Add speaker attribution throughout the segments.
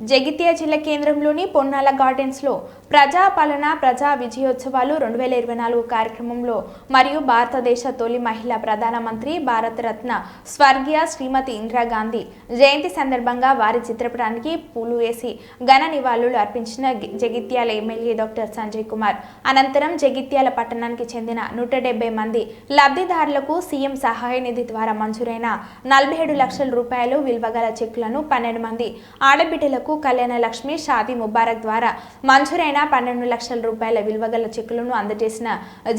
Speaker 1: జగిత్య జిల్లా కేంద్రంలోని పొన్నాల గార్డెన్స్లో ప్రజాపాలన ప్రజా విజయోత్సవాలు రెండు వేల ఇరవై నాలుగు కార్యక్రమంలో మరియు భారతదేశ తొలి మహిళా ప్రధానమంత్రి భారతరత్న స్వర్గీయ శ్రీమతి ఇందిరాగాంధీ జయంతి సందర్భంగా వారి చిత్రపటానికి పూలు వేసి ఘన నివాళులు అర్పించిన జగిత్యాల ఎమ్మెల్యే డాక్టర్ సంజయ్ కుమార్. అనంతరం జగిత్యాల పట్టణానికి చెందిన నూట డెబ్బై మంది లబ్ధిదారులకు సీఎం సహాయ నిధి ద్వారా మంజూరైన నలభై ఏడు లక్షల రూపాయలు విలువగల చెక్కులను పన్నెండు మంది ఆడబిడ్డలకు కళ్యాణ లక్ష్మి షాదీ ముబారక్ ద్వారా మంజూరైన పన్నెండు లక్షల రూపాయల విలువగల చెక్కులను అందజేసిన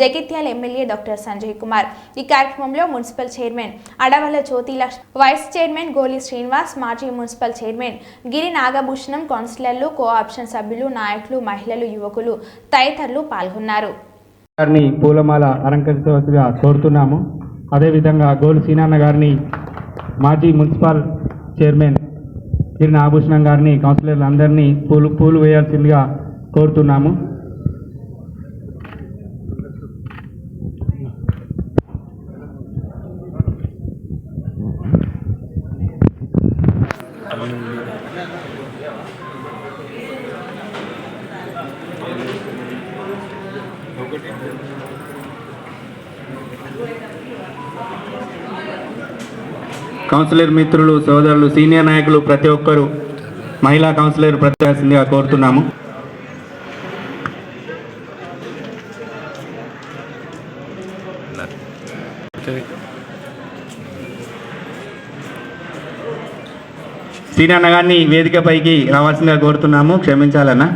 Speaker 1: జగిత్యాల ఎమ్మెల్యే డాక్టర్ సంజయ్ కుమార్. ఈ కార్యక్రమంలో municipal chairman Adavala Jyothi Lakshmi vice chairman Goli Srinivas మాజీ మున్సిపల్ చైర్మన్ గిరి నాగభూషణం కౌన్సిలర్లు కో ఆప్షన్ సభ్యులు నాయకులు మహిళలు యువకులు తదితరులు పాల్గొన్నారు.
Speaker 2: గారిని పూలమాల అలంకరించవలసిగా కోరుతున్నాము. అదేవిధంగా గోలు సీనాన్న గారిని మాజీ మున్సిపల్ చైర్మన్ గిరి నాగభూషణం గారిని కౌన్సిలర్లు అందరినీ పూలు పూలు వేయాల్సిందిగా కోరుతున్నాము.
Speaker 3: కౌన్సిలర్ మిత్రులు సోదరులు సీనియర్ నాయకులు ప్రతి ఒక్కరూ మహిళా కౌన్సిలర్ ప్రత్యాసిందిగా కోరుతున్నాము. సీనియర్ గారిని వేదికపైకి రావాల్సిందిగా కోరుతున్నాము. క్షమించాలన్నా.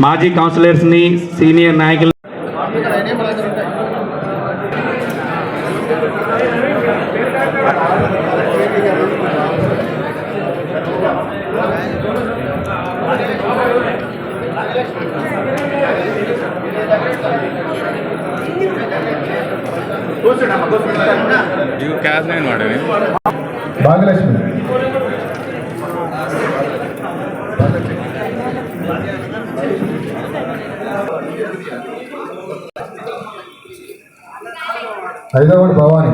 Speaker 3: మాజీ కౌన్సిలర్స్ని సీనియర్ నాయకులు
Speaker 4: ಇದು ಕ್ಯಾಶ್ ಏನು ಮಾಡೀನಿ
Speaker 5: భాగ్యలక్ష్మి హైదరాబాద్ భవానీ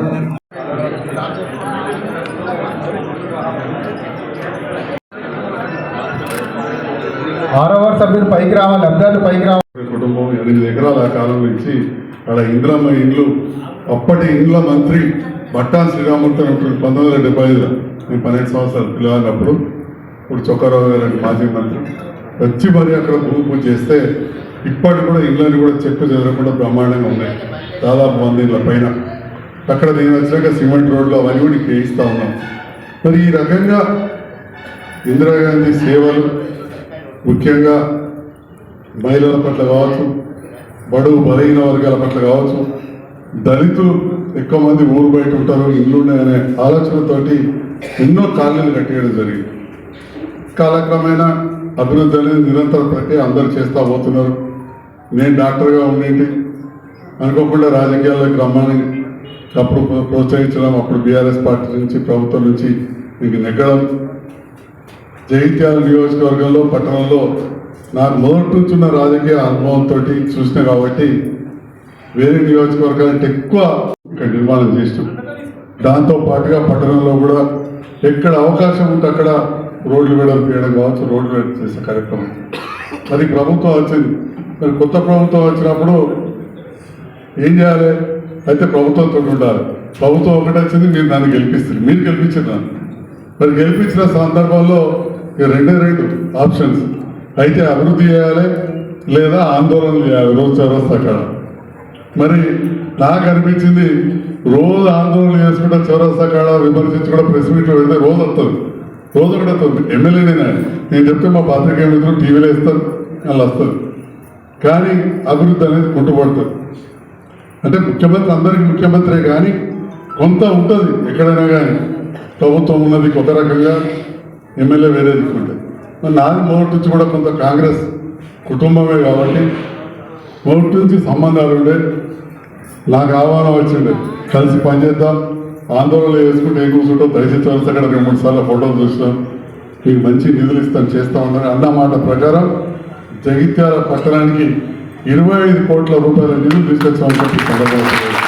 Speaker 5: ఆరో వార్డు సభ్యులు పైకి రావాలి లబ్ధాలు పైకి రావాలి
Speaker 6: కుటుంబం ఎనిమిది ఎకరాల కాలం నుంచి అక్కడ ఇంద్రమ్మ ఇండ్లు. అప్పటి ఇండ్ల మంత్రి బట్టా శ్రీరామూర్తి పంతొమ్మిది వందల డెబ్బై ఐదులో నేను పన్నెండు సంవత్సరాలు పిల్లలన్నప్పుడు. ఇప్పుడు చొక్కారావు గారు మాజీ మంత్రి. వచ్చి మరి అక్కడ భూమి పూజ చేస్తే ఇప్పటికి కూడా ఇళ్ళని కూడా చెక్కు చెదరకుండా బ్రహ్మాండంగా ఉన్నాయి. దాదాపు వంద ఇళ్ళ పైన. అక్కడ నేను వచ్చినాక సిమెంట్ రోడ్లు అవన్నీ కూడా ఇక్కడ ఉన్నాం. మరి ఈ రకంగా ఇందిరాగాంధీ సేవలు ముఖ్యంగా మహిళల పట్ల కావచ్చు బడుగు బలహీన వర్గాల పట్ల కావచ్చు దళితులు ఎక్కువ మంది ఊరు బయట ఉంటారు ఇల్లు ఉన్నాయనే ఆలోచనతోటి ఎన్నో కాలనీలు కట్టేయడం జరిగింది. కాలక్రమేణా అభివృద్ధి అనేది నిరంతర ప్రక్రియ అందరూ చేస్తూ పోతున్నారు. నేను డాక్టర్గా ఉండేంటి అనుకోకుండా రాజకీయాల్లోకి రమ్మని అప్పుడు ప్రోత్సహించడం అప్పుడు బీఆర్ఎస్ పార్టీ నుంచి ప్రభుత్వం నుంచి మీకు నెగ్గడం. జగిత్యాల నియోజకవర్గంలో పట్టణంలో నాకు మొదటి నుంచి ఉన్న రాజకీయ అనుభవంతో చూసిన కాబట్టి వేరే నియోజకవర్గాలంటే ఎక్కువ ఇక్కడ నిర్మాణం చేసాం దాంతో పాటుగా పట్టణంలో కూడా ఎక్కడ అవకాశం ఉంటే అక్కడ రోడ్లు వేయడం చేయడం కావచ్చు రోడ్లు వేయడం చేసే కార్యక్రమం. అది ప్రభుత్వం వచ్చింది. మరి కొత్త ప్రభుత్వం వచ్చినప్పుడు ఏం చేయాలి? అయితే ప్రభుత్వంతో ఉండాలి. ప్రభుత్వం ఒకటి వచ్చింది మీరు నన్ను గెలిపిస్తుంది మీరు గెలిపించారు నన్ను. మరి గెలిపించిన సందర్భంలో ఈ రెండే రెండు ఆప్షన్స్. అయితే అభివృద్ధి చేయాలి లేదా ఆందోళనలు చేయాలి రోజు చౌరస్తా కాడ మరి నాకు అనిపించింది రోజు ఆందోళన చేసుకుంటే చౌరస్తా కాడ విమర్శించి కూడా ప్రెస్ మీట్లో పెడితే రోజు వస్తుంది రోజు ఒకటి వస్తుంది. ఎమ్మెల్యేనే నేను నేను చెప్తే మా పాత్రికేయ మిత్రులు టీవీలో ఇస్తారు వాళ్ళు వస్తారు. కానీ అభివృద్ధి అనేది కుంటుపడుతుంది. అంటే ముఖ్యమంత్రి అందరికీ ముఖ్యమంత్రే కానీ కొంత ఉంటుంది ఎక్కడైనా కానీ. ప్రభుత్వం ఉన్నది ఒక రకంగా ఎమ్మెల్యే వేరే దిక్కుంటుంది మరి నాది మొదటి నుంచి కూడా కొంత కాంగ్రెస్ కుటుంబమే కాబట్టి మొదటి నుంచి సంబంధాలు ఉండే నాకు ఆహ్వానం వచ్చిండే కలిసి పనిచేద్దాం. ఆందోళన చేసుకుంటే ఏం కూర్చుంటాం దయచేసి వస్తే అక్కడ రెండు మూడు సార్లు ఫోటోలు చూసినాం. మీకు మంచి నిధులు ఇస్తాం చేస్తా ఉందని అన్న మాట ప్రకారం జగిత్యాల పట్టణానికి ఇరవై ఐదు కోట్ల రూపాయల నిధులు తీసుకొచ్చామని చెప్పి సందర్భంగా